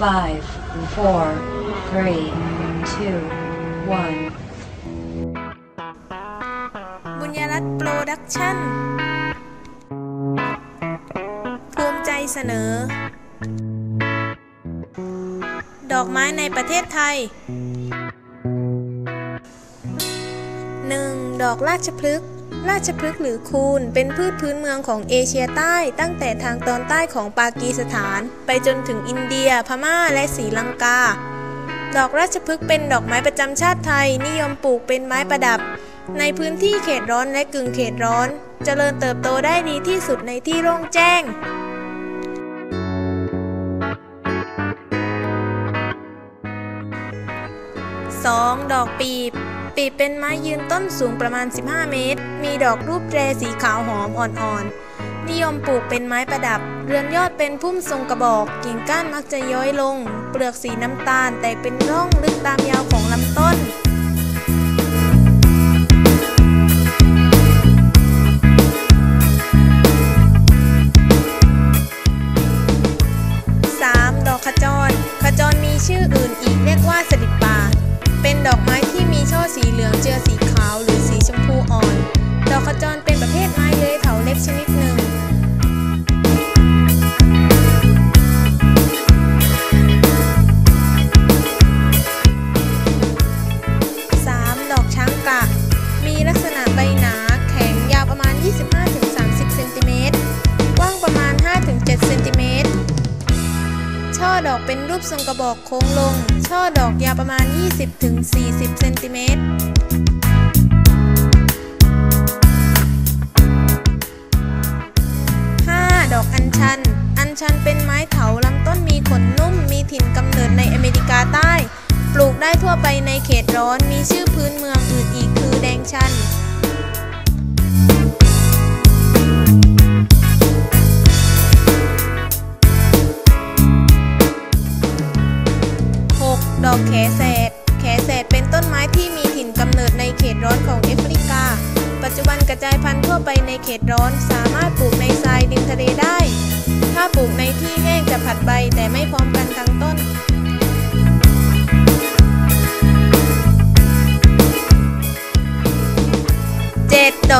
five, four, three, two, one. บุญยรัตน์โปรดักชั่นภูมิใจเสนอ ดอกไม้ในประเทศไทย 1. ดอกราชพฤกษ์ ราชพฤกษ์หรือคูนเป็นพืชพื้นเมืองของเอเชียใต้ตั้งแต่ทางตอนใต้ของปากีสถาน ไปจนถึงอินเดีย พม่าและศรีลังกา ดอกราชพฤกษ์เป็นดอกไม้ประจำชาติไทย นิยมปลูกเป็นไม้ประดับ ในพื้นที่เขตร้อนและกึ่งเขตร้อนเจริญเติบโตได้ดีที่สุดในที่โล่งแจ้ง 2. ดอกปีบ ปีเป็นไม้ยืนต้นสูงประมาณ 15 เมตร มีดอกรูปแตรสีขาวหอมอ่อนๆ นิยมปลูกเป็นไม้ประดับ เรือนยอดเป็นพุ่มทรงกระบอก กิ่งก้านมักจะย้อยลง เปลือกสีน้ำตาลแตกเป็นร่องลึกตามยาวของลำต้น ป็นรูปทรงกระบอกโค้งลง ช่อดอกยาวประมาณ 20-40 เซนติเมตรดอกอัญชัน อัญชันเป็นไม้เถาลำต้นมีขนนุ่ม มีถิ่นกำเนิดในอเมริกาใต้ ปลูกได้ทั่วไปในเขตร้อน มีชื่อพื้นเมืองอื่นอีกคือแดงชัน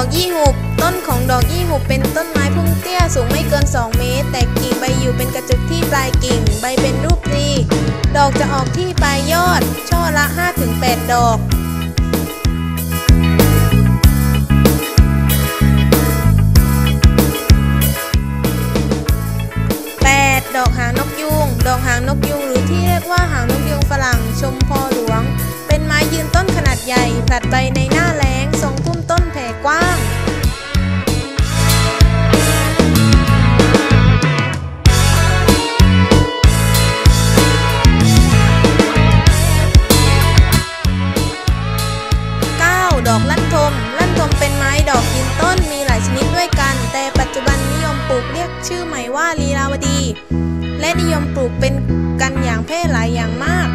อกยี่หุบ ต้นของดอกยี่หุบเป็นต้นไม้พุ่มเตี้ยสูงไม่เกิน 2 เมตร แต่กิ่งใบอยู่เป็นกระจุกที่ปลายกิ่ง ใบเป็นรูปรีดอกจะออกที่ปลายยอด ช่อละ 5-8 ดอกดอกหางนกยูง ดอกหางนกยูงหรือที่เรียกว่าหางนกยูงฝรั่งชมพอหลวง เป็นไม้ยืนต้นขนาดใหญ่ผลัดใบ ชื่อใหม่ว่าลีลาวดี และนิยมปลูกเป็นกันอย่างแพร่หลายอย่างมาก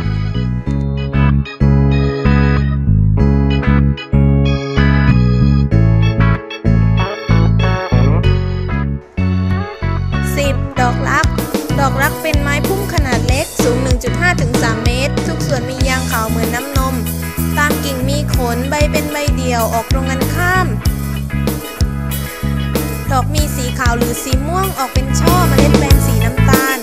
ดอกรัก ดอกรักเป็นไม้พุ่มขนาดเล็กสูง 1.5-3เมตร ทุกส่วนมียางขาวเหมือนน้ำนม ตามกิ่งมีขน ใบเป็นใบเดี่ยวออกตรงกันข้าม ดอกมีสีขาวหรือสีม่วงออกเป็นช่อมเมล็ดแปลงสีน้ำตาล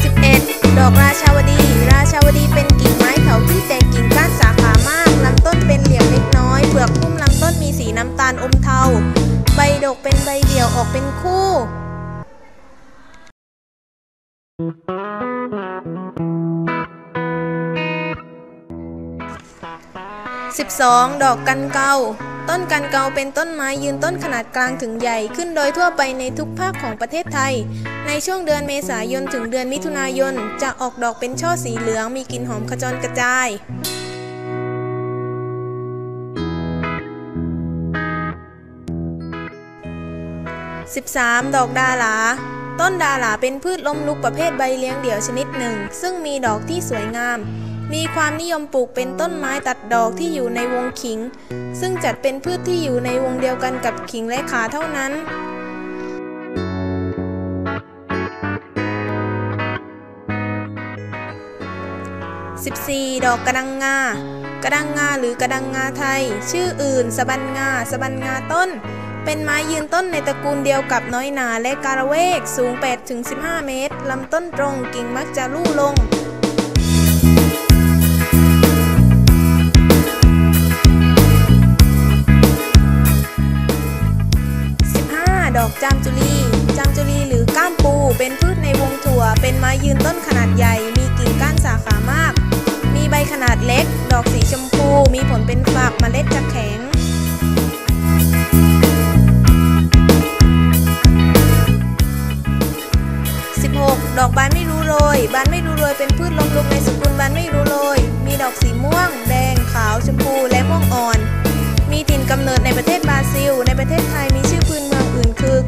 11. ดอกราชาวดี ราชาวดีเป็นกิ่งไม้เถาที่แตกกิ่งก้านสาขามากลำต้นเป็นเหลี่ยมเล็กน้อยเปลือกพุ่มลำต้นมีสีน้ำตาลอมเทา ใบดกเป็นใบเดี่ยวออกเป็นคู่ 12. ดอกกันเกา ต้นกันเกาเป็นต้นไม้ยืนต้นขนาดกลางถึงใหญ่ขึ้นโดยทั่วไปในทุกภาคของประเทศไทย ในช่วงเดือนเมษายนถึงเดือนมิถุนายน จะออกดอกเป็นช่อสีเหลืองมีกลิ่นหอมขจรกระจาย 13. ดอกดาหลาต้นดาหลาเป็นพืชล้มลุกประเภทใบเลี้ยงเดี่ยวชนิดหนึ่ง ซึ่งมีดอกที่สวยงาม มีความนิยมปลูกเป็นต้นไม้ตัดดอกที่อยู่ในวงขิง ซึ่งจัดเป็นพืชที่อยู่ในวงเดียวกันกับขิงและขาเท่านั้น14 ดอกกระดังงา กระดังงาหรือกระดังงาไทย ชื่ออื่นสะบันงาสะบันงาต้น เป็นไม้ยืนต้นในตระกูลเดียวกับน้อยหนาและการะเวก สูง 8-15 เมตร ลำต้นตรง กิ่งมักจะลู่ลง ดอกจามจุลีจามจุลีหรือก้ามปู เป็นพืชในวงถั่ว เป็นไม้ยืนต้นขนาดใหญ่ มีกิ่งก้านสาขามาก มีใบขนาดเล็ก ดอกสีชมพู มีผลเป็นฝักเมล็ดจะแข็งดอกบานไม่รู้โรย บานไม่รู้โรย เป็นพืชล้มลุกในสกุลบานไม่รู้โรย มีดอกสีม่วง แดง ขาว ชมพู และม่วงอ่อน มีถิ่นกำเนิดในประเทศบราซิล ในประเทศไทย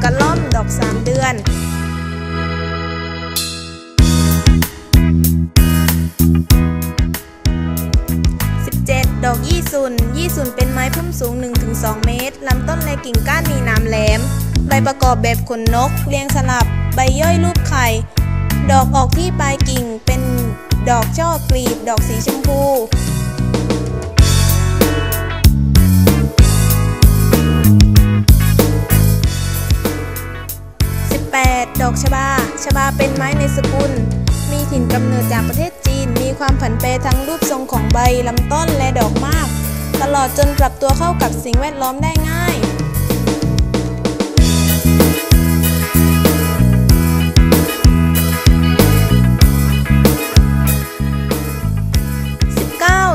อื่นคือกะล่อมดอกสามเดือน17ดอกยี่สุนยี่สุนเป็นไม้พุ่มสูง 1-2 เมตร ลำต้นและกิ่งก้านมีน้ำแหลม ใบประกอบแบบขนนก เรียงสลับ ใบย่อยรูปไข่ ดอกออกที่ปลายกิ่ง เป็นดอกช่อกลีบ ดอกสีชมพู 8 ดอกชบา ชบาเป็นไม้ในสกุล มีถิ่นกำเนิดจากประเทศจีน มีความผันแปรทั้งรูปทรงของใบ ลำต้นและดอกมาก ตลอดจนปรับตัวเข้ากับสิ่งแวดล้อมได้ง่าย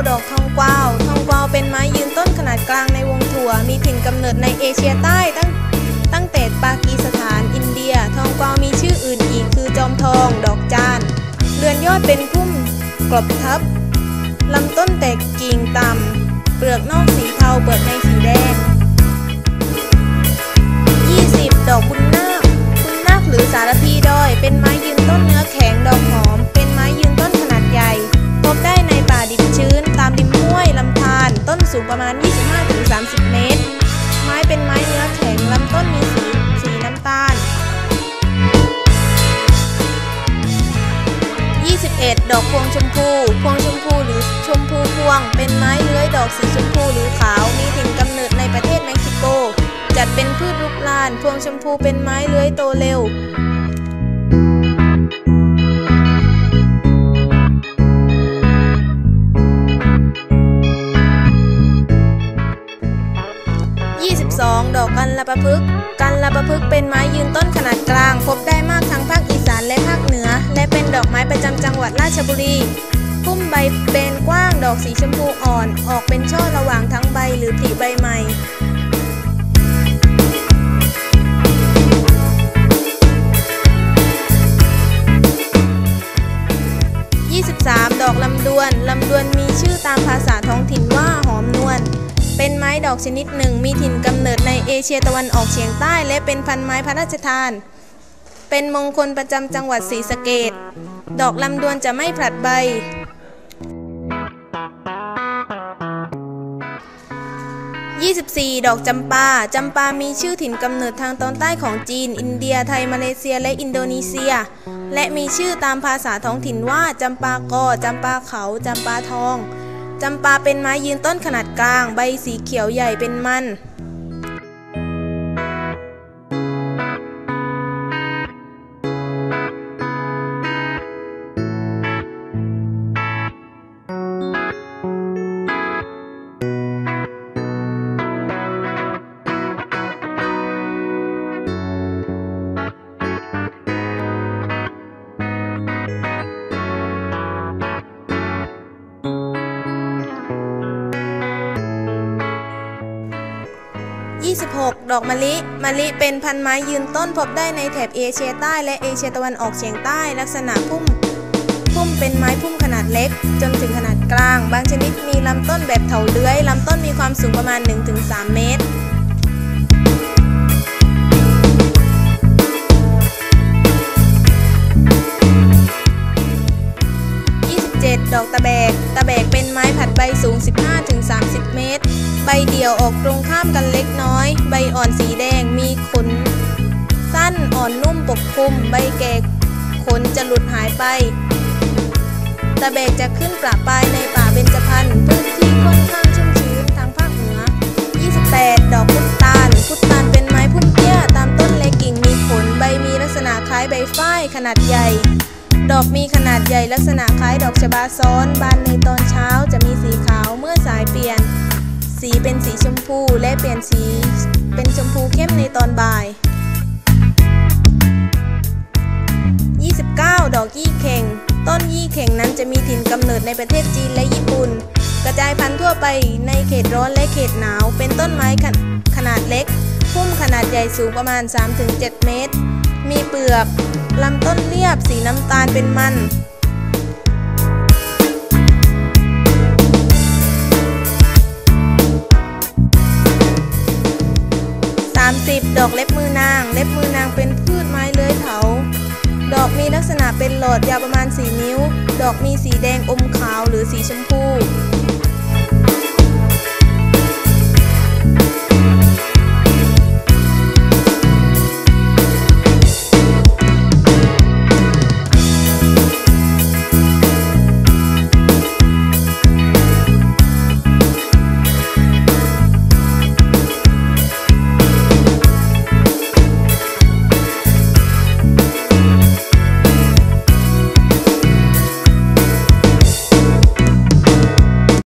ดอกทองกวาว ทองกวาวเป็นไม้ยืนต้นขนาดกลางในวงถั่ว มีถิ่นกำเนิดในเอเชียใต้ตั้ง ตั้งแต่ปากีสถานอินเดีย ทองกวาวมีชื่ออื่นอีกคือจอมทอง ดอกจาน เรือนยอดเป็นพุ่มกลบทับ ลำต้นแตกกิ่งต่ำ เปลือกนอกสีเทาเปลือกในสีแดง 20 ดอกบุญนาคบุญนาคหรือสารพีดอยเป็นไม้ยืน ชมพูเป็นไม้เลื้อยโตเร็ว2ดอกกันละประพฤกษ์กันละประพฤกษ์เป็นไม้ยืนต้นขนาดกลาง พบได้มากทั้งภาคอีสานและภาคเหนือ และเป็นดอกไม้ประจำจังหวัดราชบุรี พุ่มใบเป็นกว้างดอกสีชมพูอ่อน ออกเป็นช่อระหว่างทั้งใบหรือผลิใบใหม่ วนลำดวนมีชื่อตามภาษาท้องถิ่นว่าหอมนวล เป็นไม้ดอกชนิดหนึ่ง มีถิ่นกำเนิดในเอเชียตะวันออกเฉียงใต้ และเป็นพันไม้พระราชทาน เป็นมงคลประจำจังหวัดศรีสะเกดดอกลำดวนจะไม่ผลัดใบ 24 ดอกจำปา จำปามีชื่อถิ่นกำเนิดทางตอนใต้ของจีน อินเดีย ไทย มาเลเซีย และอินโดนีเซีย และมีชื่อตามภาษาท้องถิ่นว่า จำปากอ จำปาเขา จำปาทอง จำปาเป็นไม้ยืนต้นขนาดกลาง ใบสีเขียวใหญ่เป็นมัน ดอกมะลิ มะลิเป็นพันไม้ยืนต้นพบได้ในแถบเอเชียใต้และเอเชียตะวันออกเฉียงใต้ ลักษณะพุ่ม พุ่มเป็นไม้พุ่มขนาดเล็ก จนถึงขนาดกลาง บางชนิดมีลำต้นแบบเถาเลื้อย ลำต้นมีความสูงประมาณ 1-3 เมตร 7 ดอกตะแบก ตะแบกเป็นไม้ผัดใบสูง 15-30 เมตร ใบเดี่ยวออกตรงข้ามกันเล็กน้อย ใบอ่อนสีแดงมีขน สั้นอ่อนนุ่มปกคลุม ใบแก่ขนจะหลุดหายไป ตะแบกจะขึ้นประปรายในป่าเบญจพรรณพื้นที่ค่อนข้างชุ่มชื้นทางภาคเหนือ 28 ดอกพุตาล พุตาลเป็นไม้พุ่มเตี้ยตามต้นเล็กกิ่งมีผลใบมีลักษณะคล้ายใบฝ้ายขนาดใหญ่ ดอกมีขนาดใหญ่ลักษณะคล้ายดอกชบาซ้อนบานในตอนเช้าจะมีสีขาวเมื่อสายเปลี่ยน สีเป็นสีชมพูและเปลี่ยนสีเป็นชมพูเข้มในตอนบ่าย 29 ดอกยี่เข่ง ต้นยี่เข่งนั้นจะมีถิ่นกำเนิดในประเทศจีนและญี่ปุ่น กระจายพันธุ์ทั่วไปในเขตร้อนและเขตหนาว เป็นต้นไม้ขนาดเล็ก พุ่มขนาดใหญ่สูงประมาณ 3-7 เมตร มีเปลือกลำต้นเรียบสีน้ำตาลเป็นมัน30ดอกเล็บมือนาง เล็บมือนางเป็นพืชไม้เลื้อยเถา ดอกมีลักษณะเป็นหลอดยาวประมาณ 4 นิ้ว ดอกมีสีแดงอมขาวหรือสีชมพู